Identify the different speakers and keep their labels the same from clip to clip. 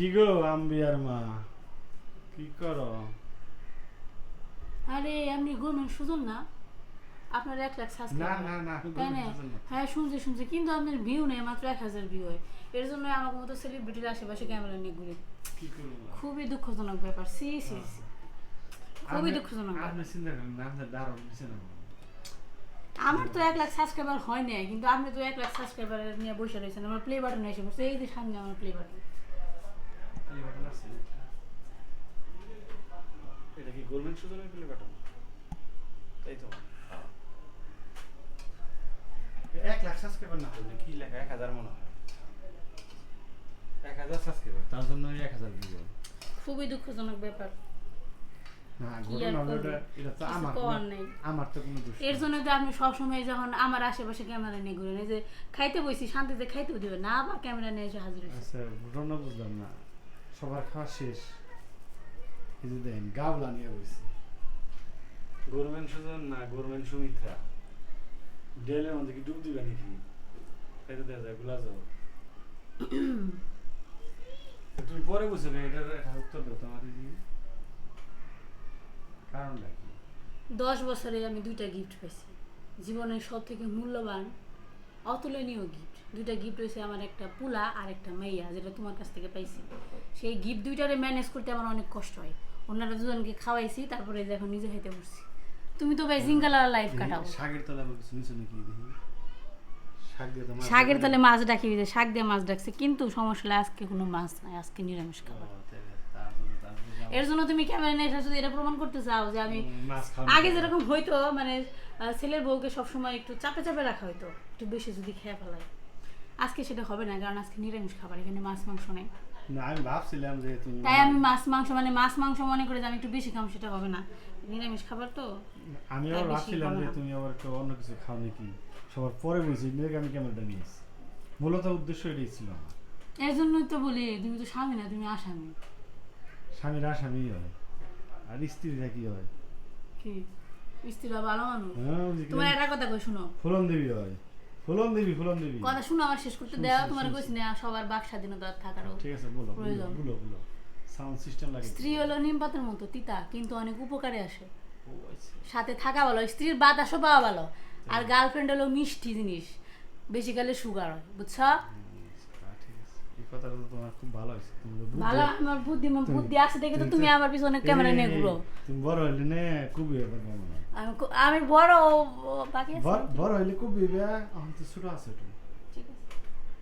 Speaker 1: কি গো আম্বিয়ার মা? কি করো?
Speaker 2: আরে আপনি গোমেন সুজন না। আপনার এক লাখ
Speaker 1: না
Speaker 2: সাবস্ক্রাইব
Speaker 1: না না
Speaker 2: না
Speaker 1: গরমের না।
Speaker 2: হ্যাঁ শুনছি শুনছি। কিন্তু আপনার ভিউ নেই মাত্র এক হাজার ভিউ হয়। এর জন্য আমার মতো সেলিব্রিটির আশেপাশে ক্যামেরা নিয়ে ঘুরে।
Speaker 1: কি করব?
Speaker 2: খুবই দুঃখজনক ব্যাপার। সি সি সি। খুবই দুঃখজনক।
Speaker 1: আপনি চিন্তা করেন না আপনার দারুণ দিছে না
Speaker 2: আমার তো এক লাখ সাবস্ক্রাইবার হয় নাই কিন্তু আপনি তো এক লাখ সাবস্ক্রাইবার নিয়ে বসে রয়েছেন। আমার প্লে বাটন এসে বসে এই যে সামনে আমার প্লে বাটন
Speaker 1: এটা কি গভর্নমেন্ট সুজনের প্লে বাটন তাই তো। এক লাখ সাবস্ক্রাইবার না হলে কি লেখা এক হাজার মনে হয়। এক হাজার সাবস্ক্রাইবার তার জন্য এক হাজার দিব।
Speaker 2: খুবই দুঃখজনক ব্যাপার। এর জন্য তো আপনি সবসময় যখন আমার আশেপাশে ক্যামেরা নিয়ে ঘুরেন যে খাইতে বসি শান্তিতে খাইতেও দিবে না আবার ক্যামেরা নিয়ে এসে হাজির
Speaker 1: আচ্ছা বুঝলাম না। সবার খাওয়া শেষ এই যে দেন গাবলা নিয়ে বসছি গভর্নমেন্ট সুজন না গভর্নমেন্ট সুমিত্রা ডেলের মধ্যে কি ডুব দিবে নাকি খাইতে দেওয়া যায়গুলা যাও তো তুমি পরে না এটার একটা উত্তর দাও তোমার দিদি কারণটা কি
Speaker 2: দশ বছরে আমি দুইটা গিফট পেয়েছি। জীবনের সব থেকে মূল্যবান অতুলনীয় গিফট দুইটা গিফট হয়েছে আমার একটা পুলা আর একটা মাইয়া যেটা তোমার কাছ থেকে পাইছি। সেই গিফট দুইটারে ম্যানেজ করতে আমার অনেক কষ্ট হয়। ওনারা দুজনকে খাওয়াইছি তারপরে যে এখন নিজে খাইতে বসছি তুমি তো ভাই সিঙ্গালা লাইফ কাটাও।
Speaker 1: শাকের তলা বলে কিছু নিছো নাকি
Speaker 2: শাকের তালে মাছ ডাকি দিয়েছে শাক দিয়ে মাছ ডাকছে। কিন্তু সমস্যা আজকে কোনো মাছ নাই আজকে নিরামিষ খাবার। এর জন্য তুমি ক্যামেরা নিয়ে এসে যদি এটা প্রমাণ করতে চাও যে আমি আগে যেরকম হইতো মানে ছেলের বউকে সবসময় একটু চাপে চাপে রাখা হইতো। একটু বেশি যদি খেয়ে ফেলায় আজকে সেটা হবে না কারণ আজকে নিরামিষ খাবার এখানে মাছ মাংস নেই।
Speaker 1: না আমি ভাবছিলাম যে তুমি
Speaker 2: তাই আমি মাছ মাংস মানে মাছ মাংস মনে করে যে আমি একটু বেশি খাম সেটা হবে না। নিরামিষ খাবার তো
Speaker 1: আমি আবার ভাবছিলাম যে তুমি আবার একটু অন্য কিছু খাও নাকি? সবার পরে বুঝছি মেয়েকে আমি ক্যামেরাটা নিয়েছি? মূলত উদ্দেশ্য এটাই ছিল আমার।
Speaker 2: এর জন্যই তো বলি তুমি তো স্বামী না তুমি আসামি।
Speaker 1: স্বামীর আসামি হয়। আর স্ত্রীরা কি হয়?
Speaker 2: কি? স্ত্রীরা ভালো মানুষ?
Speaker 1: হ্যাঁ,
Speaker 2: তোমার একটা কথা কই শুনো।
Speaker 1: ফুলন দেবী হয়। ফুলন দেবী ফুলন দেবী।
Speaker 2: কথা শুনো আমার শেষ করতে দেওয়া তোমার। কইছি না সবার বাক স্বাধীনতা থাকারও
Speaker 1: ঠিক আছে বলো বলো। বলো সাউন্ড সিস্টেম লাগে
Speaker 2: স্ত্রী হলো নিম পাতার মতো তিতা কিন্তু অনেক উপকারে আসে।
Speaker 1: আচ্ছা।
Speaker 2: সাথে থাকা ভালো স্ত্রীর বাতাসও পাওয়া ভালো। আর গার্লফ্রেন্ড হলো মিষ্টি জিনিস বেসিক্যালি সুগার হয় বুঝছ
Speaker 1: হুম, তা ঠিক আছে। এই কথাটা তো তোমার খুব ভালো হয়েছে। তুমি তো
Speaker 2: ভালো আমার বুদ্ধি বুদ্ধি আছে দেখে তো
Speaker 1: তুমি
Speaker 2: আমার পিছনে ক্যামেরা নিয়ে ঘুরো।
Speaker 1: তুমি বড় হইলে নে খুবই এবার মনে
Speaker 2: আমি আমি বড় বাকি আছে?
Speaker 1: বড়- হইলে খুবই এখন তো ছোট আছে একটু
Speaker 2: ঠিক আছে।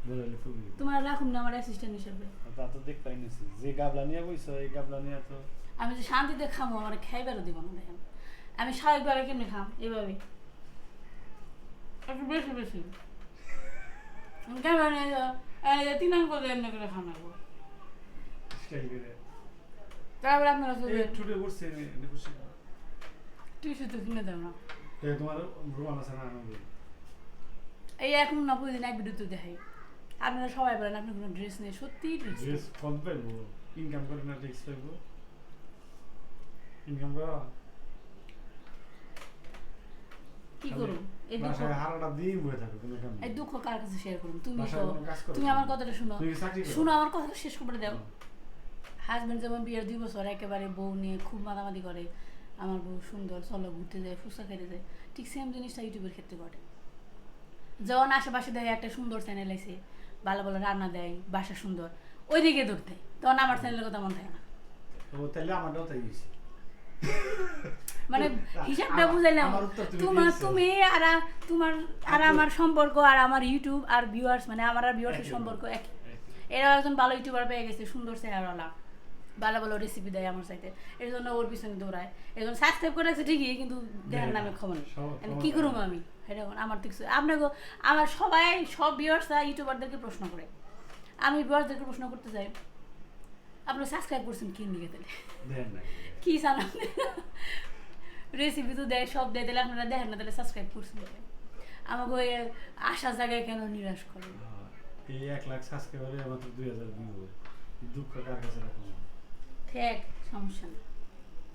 Speaker 1: বড় হইলে খুবই
Speaker 2: তোমার রাখুন না আমার অ্যাসিস্ট্যান্ট হিসেবে।
Speaker 1: তা তো দেখ পাই নিছি। যে গাবলা নিয়ে বইছো এই গাবলা নিয়ে তো
Speaker 2: আমি যে শান্তিতে খামো আমার খাইবারও দিব না দেখেন। আমি স্বাভাবিকভাবে কেমনি খাম? এভাবে একটু বেশি বেশি। এমনি করে খামাবো
Speaker 1: স্টাইল করে
Speaker 2: তারপরে আপনারা
Speaker 1: এই
Speaker 2: চলবে
Speaker 1: ঠুটে বসছে নে নে বসে
Speaker 2: টিস্যু তো কিনে দেব না
Speaker 1: তোমার রুমান আছে না
Speaker 2: এই এখন না প্রতিদিন এক ভিডিওতে দেখাই আপনারা সবাই বলেন আপনার কোনো ড্রেস নেই সত্যি ড্রেস
Speaker 1: ড্রেস কম পাইবো ইনকাম করে না ট্যাক্স পাইবো ইনকাম করা
Speaker 2: কি করুন এই দুঃখ
Speaker 1: বাসায় হারাটা দিয়ে বয়ে থাকো কোনো কাম
Speaker 2: এই দুঃখ কার কাছে শেয়ার করুন তুমি তো
Speaker 1: কোনো কাজ করো।
Speaker 2: তুমি আমার কথাটা শুনো।
Speaker 1: তুই কি চাকরি করো?
Speaker 2: শুনো আমার কথাটা শেষ করে দাও। হাজবেন্ড যেমন বিয়ের দুই বছর একেবারে বউ নিয়ে খুব মাতামাতি করে। আমার বউ সুন্দর চলো ঘুরতে যায় ফুচকা খেতে যায়। ঠিক সেম জিনিসটা ইউটিউবের ক্ষেত্রে ঘটে। যখন আশেপাশে দেখে একটা সুন্দর চ্যানেল আছে ভালো ভালো রান্না দেয় বাসা সুন্দর ওই দিকে দৌড়তে তখন আমার চ্যানেলের কথা মনে থাকে না।
Speaker 1: তাহলে আমারটাও তাই
Speaker 2: মানে হিসাবটা বুঝাইলাম।
Speaker 1: তুমি
Speaker 2: তোমার তুমি আর তোমার আর আমার সম্পর্ক আর আমার ইউটিউব আর ভিউয়ার্স মানে আমার আর ভিউয়ার্সের সম্পর্ক। একই। এরা একজন ভালো ইউটিউবার পেয়ে গেছে সুন্দর চেহারাওয়ালা। ভালো ভালো রেসিপি দেয় আমার সাথে এর জন্য ওর পিছনে দৌড়ায়। এর জন্য সাবস্ক্রাইব করে আছে ঠিকই কিন্তু দেখার নামে খবর নেই। মানে কি। করব আমি? এটা আমার তো কিছু আপনাকে আমার সবাই সব ভিউয়ার্সরা ইউটিউবারদেরকে প্রশ্ন করে। আমি ভিউয়ার্সদেরকে প্রশ্ন করতে চাই আপনারা সাবস্ক্রাইব করছেন কি নিয়ে তাহলে
Speaker 1: না
Speaker 2: কি জানান রেসিপি তো দেয় সব দেয় তাহলে আপনারা দেখেন না তাহলে সাবস্ক্রাইব করছেন। আমাকে ওই আশা জায়গায় কেন নিরাশ করে
Speaker 1: এই এক লাখ সাবস্ক্রাইবারে মাত্র দুই হাজার ভিউ দুঃখ কার কাছে রাখব? না
Speaker 2: ঠিক সমস্যা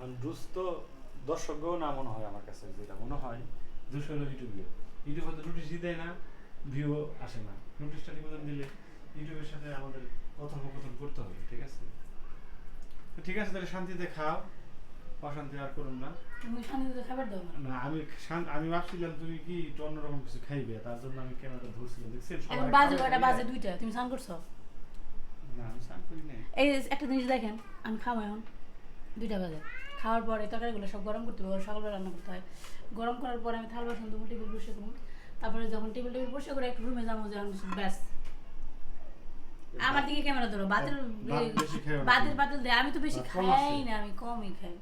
Speaker 1: আর দুস্থ দর্শকও না মনে হয় আমার কাছে যেটা মনে হয় দুশো হলো ইউটিউবে ইউটিউবে তো নোটিশই দেয় না ভিউ আসে না। নোটিশটা মতন দিলে ইউটিউবের সাথে আমাদের কথোপকথন করতে হবে ঠিক আছে? তো ঠিক আছে তাহলে শান্তিতে খাও। অশান্তি আর করুন না।
Speaker 2: তুমি শান্তিতে খাবার দাও না
Speaker 1: আমি আমি ভাবছিলাম তুমি কি অন্যরকম কিছু খাইবে তার জন্য আমি ক্যামেরাটা ধরছিলাম দেখছেন?
Speaker 2: এখন বাজে কয়টা? বাজে দুইটা। তুমি স্নান করছ?
Speaker 1: না আমি স্নান করি নাই।
Speaker 2: এই একটা জিনিস দেখেন আমি খাব এখন। দুইটা বাজে। খাওয়ার পরে তরকারিগুলো সব গরম করতে হবে সকালবেলা রান্না করতে হয়। গরম করার পরে আমি থাল বাসন দুটো টেবিল বসে করুন তারপরে যখন টেবিল টেবিল বসে করে একটু রুমে যাব যে আমি ব্যাস। আমার দিকে ক্যামেরা ধরো বাতের
Speaker 1: খাইও
Speaker 2: বাতের। বাতের দেয়। আমি তো বেশি খাই না আমি কমই খাই।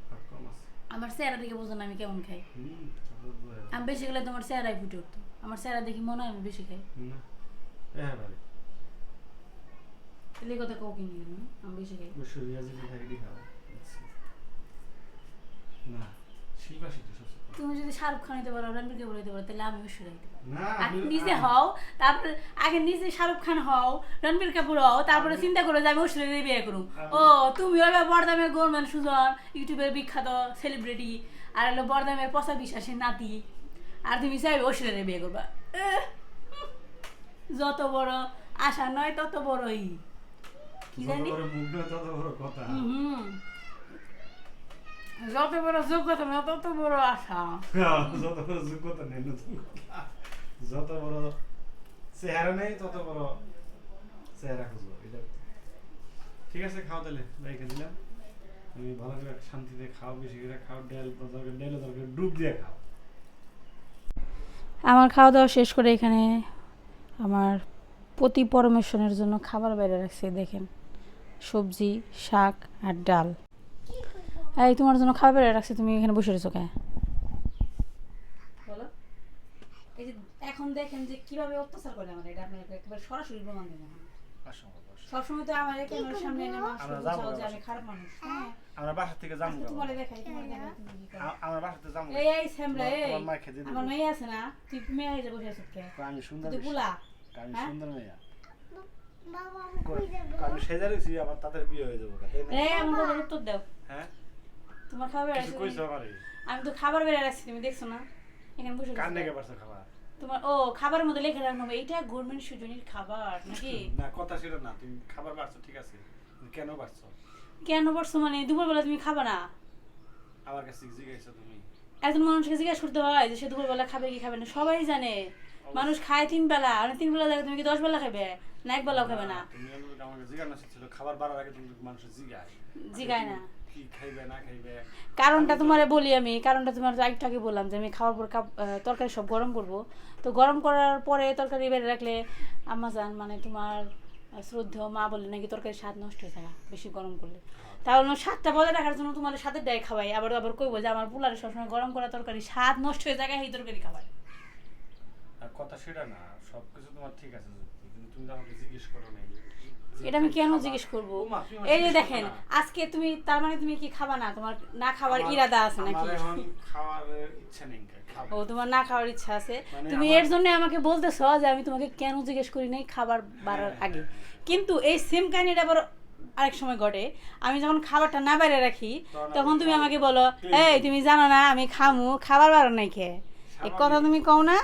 Speaker 2: আমার চেহারা দেখে বোঝো না আমি কেমন খাই। আমি বেশি গেলে তোমার চেহারাই ফুটে উঠতো। আমার চেহারা দেখি মনে হয় আমি বেশি খাই। এই কথা কেউ কিনি আমি বেশি খাই।
Speaker 1: থাকে আচ্ছা। না শিল্পা শিখতে।
Speaker 2: তুমি যদি শাহরুখ খান হইতে পারো রণবীরকে বলে দিতে পারো তাহলে আমি অবশ্যই হইতে পারো
Speaker 1: না
Speaker 2: আগে
Speaker 1: আমি-
Speaker 2: নিজে হও তারপরে আগে নিজে শাহরুখ খান হও রণবীর কাপুর হও তারপরে চিন্তা করো যে আমি ঐশ্বরিয়া বিয়ে করুম ও তুমি হইবে বরদামের গোরমান সুজন ইউটিউবের বিখ্যাত সেলিব্রিটি আর হলো বরদামের পচা বিশ্বাসের নাতি আর তুমি চাইবে ঐশ্বরিয়া বিয়ে করবা। যত বড় আশা নয় তত বড়ই। কি জানি?
Speaker 1: মুখ নয় তত বড় কথা।
Speaker 2: হুম। যত বড় যোগ্যতা নয় তত বড় আশা
Speaker 1: যত বড় যোগ্যতা নেই নতুন যত বড় চেহারা নেই তত বড় চেহারা খুঁজবো এটা ঠিক আছে খাও তাহলে। রেখে দিলাম। তুমি ভালো করে শান্তিতে খাও বেশি করে খাও ডাল দরকার ডাল দরকার ডুব দিয়ে খাও।
Speaker 2: আমার খাওয়া দাওয়া শেষ করে এখানে আমার প্রতি পরমেশ্বরের জন্য খাবার বাইরে রাখছি দেখেন। সবজি শাক আর ডাল। এই তোমার জন্য খাবার বাইরে রাখছি তুমি এখানে বসে রয়েছো কে বলো। এই যে এখন দেখেন যে কীভাবে অত্যাচার করে আমাদের এটা আপনাকে একেবারে সরাসরি প্রমাণ সবসময় তো আমার ক্যামেরার সামনে এনে মানুষ যে আমি খারাপ মানুষ হ্যাঁ।
Speaker 1: আমরা বাসা থেকে যাব
Speaker 2: আজকে তোমারে দেখাই তোমারে
Speaker 1: যাব।
Speaker 2: এই এই স্যামরা এই। আমার মেয়ে আছে না? তুই মেয়ে হয়ে যাব বসে আছো কে?
Speaker 1: আমি সুন্দর
Speaker 2: তুই
Speaker 1: আমি
Speaker 2: হ্যাঁ?
Speaker 1: সুন্দর মেয়া।
Speaker 3: আমি
Speaker 1: আবার তাদের বিয়ে হয়ে যাব।
Speaker 2: এই আমার উত্তর দাও।
Speaker 1: হ্যাঁ?
Speaker 2: তোমার খাবার আমি তো খাবার বেড়ে রাখছি তুমি দেখছ না? এখানে বসে
Speaker 1: কান
Speaker 2: রয়েছো।
Speaker 1: পারছ খাবার?
Speaker 2: তোমার ও খাবারের মধ্যে লেখা এইটা গভর্নমেন্ট সুজনির খাবার নাকি?
Speaker 1: না কথা না তুমি খাবার পারছ ঠিক আছে কেন পারছ
Speaker 2: কেন মানে দুপুরবেলা তুমি খাবা না?
Speaker 1: আমার কাছে জিজ্ঞাসা তুমি।
Speaker 2: একজন মানুষকে জিজ্ঞাসা করতে হয় যে সে দুপুরবেলা খাবে কি খাবে না সবাই জানে। মানুষ খায় তিন বেলা আর তিন বেলা দেখে তুমি কি দশ বেলা খাবে না। এক বেলাও খাবে না
Speaker 1: ছিল খাবার বাড়ার আগে তুমি মানুষ জিজ্ঞাসা
Speaker 2: জিগায় না।
Speaker 1: কি খাইবে না খাইবে?
Speaker 2: কারণটা তোমারে বলি আমি কারণটা তোমার একটু আগে বললাম যে আমি খাওয়ার পর তরকারি সব গরম করব। তো গরম করার পরে তরকারি বেড়ে রাখলে আম্মা জান মানে তোমার আহ, শ্রদ্ধেয় মা বলে নাকি তরকারির স্বাদ নষ্ট হয়ে যায় বেশি গরম করলে। তাহলে স্বাদটা বজায় রাখার জন্য তোমার স্বাদের ডাই খাওয়াই। আবার আবার কইবো যে আমার পোলারে সবসময় গরম করা তরকারি স্বাদ নষ্ট হয়ে যায় এই তরকারি খাওয়াই।
Speaker 1: আর কথা সেটা না সবকিছু তোমার ঠিক আছে কিন্তু তুমি তো আমাকে জিজ্ঞেস করো যে
Speaker 2: এটা আমি কেন জিজ্ঞেস করব? এই যে দেখেন আজকে তুমি তার মানে তুমি কি খাবা না? তোমার না খাওয়ার ইরাদা আছে নাকি?
Speaker 1: খাওয়ার ইচ্ছা নেই
Speaker 2: ও তোমার না খাওয়ার ইচ্ছা আছে।
Speaker 1: মানে
Speaker 2: তুমি এর জন্য আমাকে বলতেছো যে আমি তোমাকে কেন জিজ্ঞেস করি নাই খাবার বাড়ার
Speaker 1: হ্যাঁ,
Speaker 2: আগে। কিন্তু এই সেম কাহিনীটা আবার আরেক সময় ঘটে। আমি যখন খাবারটা না বাইরে রাখি
Speaker 1: তখন
Speaker 2: তুমি আমাকে বলো. এই তুমি জানো না আমি খামু খাবার বাড়ো নাই খেয়ে এই কথা তুমি কও না?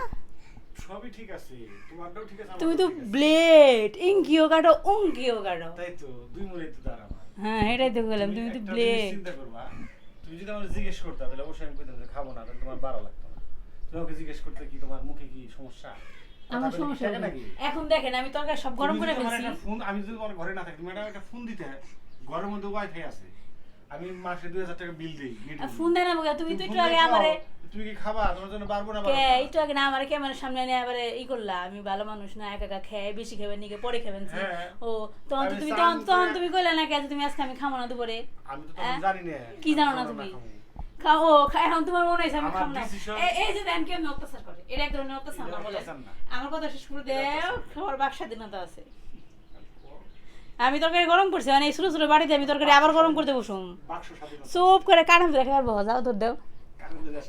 Speaker 1: সবই ঠিক আছে তোমারটাও ঠিক আছে
Speaker 2: তুমি তো। ব্লেড ইঙ্কিও কাটো উঙ্কিও কাটো।
Speaker 1: তাই তো দুই মুড়ে তো দাঁড়াবা
Speaker 2: হ্যাঁ এটাই তো বললাম তুমি তো ব্লেড
Speaker 1: চিন্তা করবা তুমি যদি আমার জিজ্ঞেস করতে তাহলে অবশ্যই আমি কইতাম যে খাব না তাহলে তোমার ভালো লাগতো না। তুমি আমাকে জিজ্ঞেস করতে কি তোমার মুখে কি সমস্যা?
Speaker 2: আমার সমস্যা এখন দেখেন আমি তরকারি সব গরম করে ফেলছি।
Speaker 1: ফোন আমি যদি তোমার ঘরে না থাকি তুমি একটা- ফোন দিতে ঘরের মধ্যে ওয়াইফাই আছে। আমি মাসে দুই হাজার টাকা বিল দিই।
Speaker 2: ফোন দেন আমাকে তুমি তো একটু আগে আমারে
Speaker 1: তুমি কি খাবা? তোমার জন্য পারব না
Speaker 2: কে? একটু আগে না আমার ক্যামেরার সামনে এনে আবার ই করলা আমি ভালো মানুষ না একা একা খেয়ে বেশি খাবেন নাকি পরে খাবেন। ও তখন তো তুমি তখন তখন তুমি কইলা না কে তুমি আজকে আমি খাব না দুপুরে।
Speaker 1: আমি তো? জানি না।
Speaker 2: কি জানো না তুমি? খাও এখন তোমার মনে হয়েছে আমি খাব না। এই- এই যে দেন কেমন অত্যাচার করে? এটা এক ধরনের অত্যাচার না। বলে আমার কথা শেষ করে দেও খাবার বাক স্বাধীনতা আছে। আমি তরকারি গরম করছি মানে ছোট ছোট বাড়িতে আমি তরকারি আবার গরম করতে বসুম। চুপ করে কারণ যাও তোর দেও।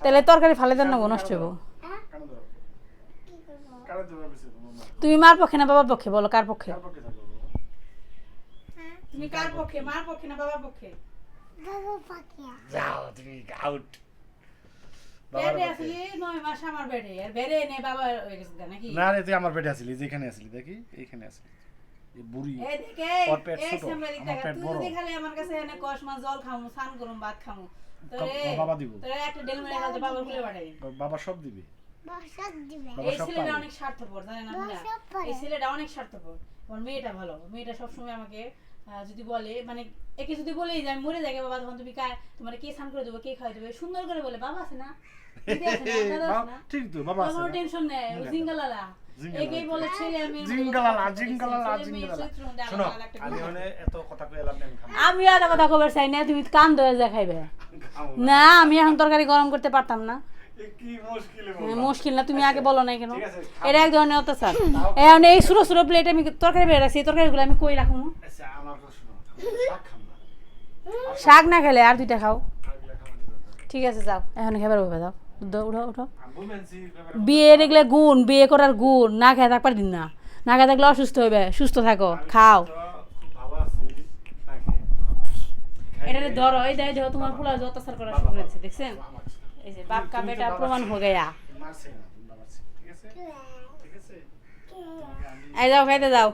Speaker 2: তাহলে তরকারি ফালে দেন না নষ্ট হইব
Speaker 3: হ্যাঁ।
Speaker 2: তুমি মার পক্ষে না বাবার পক্ষে বলো কার পক্ষে
Speaker 1: কার পক্ষে থাকব?
Speaker 2: তুমি কার পক্ষে মার পক্ষে না বাবার পক্ষে
Speaker 1: যাও তুমি আউট বাবার
Speaker 2: বেড়ে
Speaker 1: পক্ষে।
Speaker 2: আসলে নয় মাস আমার বেড়ে আর বেড়ে নে বাবা গেছে গা নাকি
Speaker 1: না রে তুই আমার পেটে আসিলি যেখানে আসিলি দেখি এইখানে আসিলি বুড়ি ওর পেট ছোট, আমার পেট বড়।
Speaker 2: যদি আমার কাছে এনে কষ জল খামু স্নান করুম ভাত খামু
Speaker 1: বাবা দিব। বাবা সব দিবে।
Speaker 3: বসত দিবে।
Speaker 1: বাবা
Speaker 2: এই ছেলেটা অনেক স্বার্থপর জানেন আপনারা? এই ছেলেটা অনেক স্বার্থপর। ওর মেয়েটা ভালো। মেয়েটা সবসময় আমাকে যদি বলে মানে একে যদি বলে যে আমি মরে যাই বাবা তখন তুমি কা তোমার কে স্নান করে দেবো কে খাই দেবে? সুন্দর করে বলে বাবা আছে না?
Speaker 1: ঠিক তো বাবা?
Speaker 2: টেনশন নেই ও জিঙ্গালালা
Speaker 1: জিঙ্গালালা।
Speaker 2: একেই বলে ছেলে আমি আর কথা খবর চাই না তুমি কান ধরে যা খাইবে
Speaker 1: না।
Speaker 2: আমি এখন তরকারি গরম করতে পারতাম না।
Speaker 1: মুশকিলে
Speaker 2: না তুমি আগে বলো না কেন?
Speaker 1: ঠিক আছে, খাব।
Speaker 2: এটা এক ধরনের অত্যাচার। এখন এই ছোটো ছোটো প্লেট আমি তরকারি বেড়ে রাখছি এই তরকারিগুলো আমি কই রাখব?
Speaker 1: আচ্ছা, শাক না।
Speaker 2: খেলে আর দুইটা খাও। ঠিক আছে যাও এখন খাবার হবে যাও। উঠো উঠো উঠো।
Speaker 1: আব্বু
Speaker 2: বিয়ে দেখলে গুণ বিয়ে করার গুণ। না খেয়ে থাকবার দিন না। না খেয়ে থাকলে অসুস্থ হইবে। সুস্থ থাকো খাও। এটা ধরো এই দেখো দেখো তোমার পোলা অত্যাচার করা শুরু করেছে দেখছেন? এই যে বাপ কা বেটা প্রমাণ হয়ে গেয়া। এই যাও খাইতে যাও।